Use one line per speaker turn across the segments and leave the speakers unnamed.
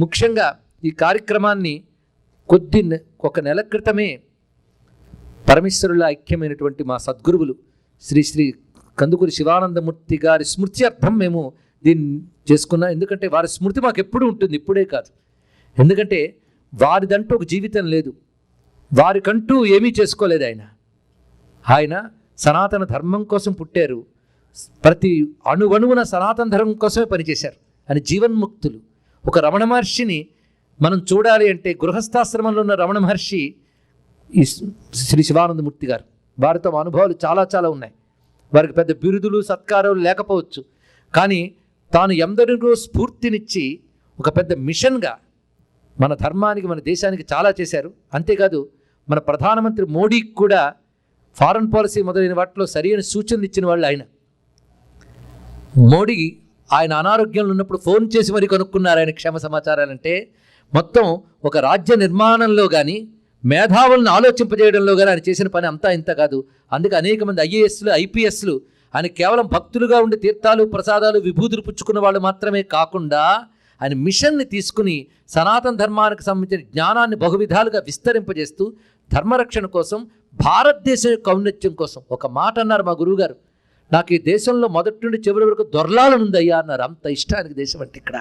ముఖ్యంగా ఈ కార్యక్రమాన్ని కొద్ది ఒక నెల క్రితమే పరమేశ్వరుల ఐక్యమైనటువంటి మా సద్గురువులు శ్రీ శ్రీ కందుకూరి శివానందమూర్తి గారి స్మృతి అర్థం మేము దీన్ని చేసుకున్నాం ఎందుకంటే వారి స్మృతి మాకు ఎప్పుడూ ఉంటుంది ఇప్పుడే కాదు. ఎందుకంటే వారిదంటూ ఒక జీవితం లేదు. వారికంటూ ఏమీ చేసుకోలేదు ఆయన. ఆయన సనాతన ధర్మం కోసం పుట్టారు. ప్రతి అణువణువున సనాతన ధర్మం కోసమే పనిచేశారు. అని జీవన్ముక్తులు. ఒక రమణ మహర్షిని మనం చూడాలి అంటే గృహస్థాశ్రమంలో ఉన్న రమణ మహర్షి ఈ శ్రీ శివానందమూర్తి గారు. వారితో అనుభవాలు చాలా చాలా ఉన్నాయి. వారికి పెద్ద బిరుదులు సత్కారాలు లేకపోవచ్చు. కానీ తాను ఎందరికో స్ఫూర్తినిచ్చి ఒక పెద్ద మిషన్గా మన ధర్మానికి మన దేశానికి చాలా చేశారు. అంతేకాదు మన ప్రధానమంత్రి మోడీకి కూడా ఫారెన్ పాలసీ మొదలైన వాటిలో సరైన సూచనలు ఇచ్చిన వాళ్ళు ఆయన. మోడీ ఆయన అనారోగ్యంలో ఉన్నప్పుడు ఫోన్ చేసి మరి కనుక్కున్నారు ఆయన క్షేమ సమాచారాలంటే మొత్తం ఒక రాజ్య నిర్మాణంలో కానీ మేధావులను ఆలోచింపజేయడంలో కానీ ఆయన చేసిన పని అంతా ఇంత కాదు. అందుకే అనేక మంది ఐఏఎస్లు ఐపీఎస్లు ఆయన కేవలం భక్తులుగా ఉండి తీర్థాలు ప్రసాదాలు విభూతులు పుచ్చుకున్న వాళ్ళు మాత్రమే కాకుండా ఆయన మిషన్ని తీసుకుని సనాతన ధర్మానికి సంబంధించిన జ్ఞానాన్ని బహువిధాలుగా విస్తరింపజేస్తూ ధర్మరక్షణ కోసం భారతదేశం యొక్క ఔన్నత్యం కోసం ఒక మాట అన్నారు మా గురువుగారు. నాకు ఈ దేశంలో మొదటి నుండి చివరి వరకు దొరలాలనుందయ్యా అన్నారు. అంత ఇష్టానికి దేశం అంటే ఇక్కడ.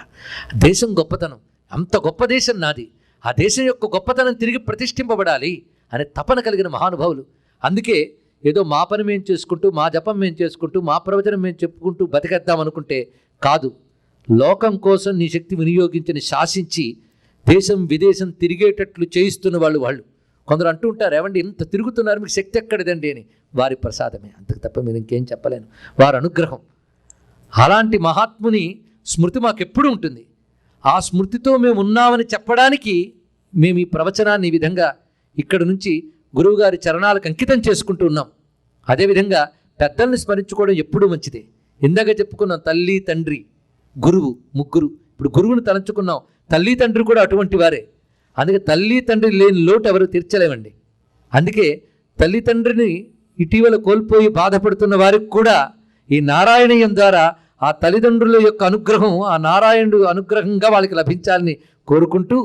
దేశం గొప్పతనం. అంత గొప్ప దేశం నాది. ఆ దేశం యొక్క గొప్పతనం తిరిగి ప్రతిష్ఠింపబడాలి అనే తపన కలిగిన మహానుభావులు. అందుకే ఏదో మా పని మేము చేసుకుంటూ మా జపం మేము చేసుకుంటూ మా ప్రవచనం మేము చెప్పుకుంటూ బతికేద్దాం అనుకుంటే కాదు. లోకం కోసం నీ శక్తి వినియోగించని శాసించి దేశం విదేశం తిరిగేటట్లు చేయిస్తున్న వాళ్ళు వాళ్ళు. కొందరు అంటూ ఉంటారు ఏమండి ఇంత తిరుగుతున్నారు మీకు శక్తి ఎక్కడిదండి? అని. వారి ప్రసాదమే. అంతకు తప్ప మీరు ఇంకేం చెప్పలేను. వారి అనుగ్రహం. అలాంటి మహాత్ముని స్మృతి మాకు ఎప్పుడు ఉంటుంది? ఆ స్మృతితో మేము ఉన్నామని చెప్పడానికి మేము ఈ ప్రవచనాన్ని ఈ విధంగా ఇక్కడ నుంచి గురువుగారి చరణాలకు అంకితం చేసుకుంటూ ఉన్నాం. అదేవిధంగా పెద్దల్ని స్మరించుకోవడం ఎప్పుడూ మంచిదే. ఇందాక చెప్పుకున్నాం తల్లి తండ్రి గురువు ముగ్గురు. ఇప్పుడు గురువుని తలంచుకున్నాం. తల్లి తండ్రి కూడా అటువంటి వారే. అందుకే తల్లి తండ్రి లేని లోటు ఎవరు తీర్చలేమండి. అందుకే తల్లిదండ్రిని ఇటీవల కోల్పోయి బాధపడుతున్న వారికి కూడా ఈ నారాయణీయం ద్వారా ఆ తల్లిదండ్రుల యొక్క అనుగ్రహం ఆ నారాయణుడు అనుగ్రహంగా వాళ్ళకి లభించాలని కోరుకుంటూ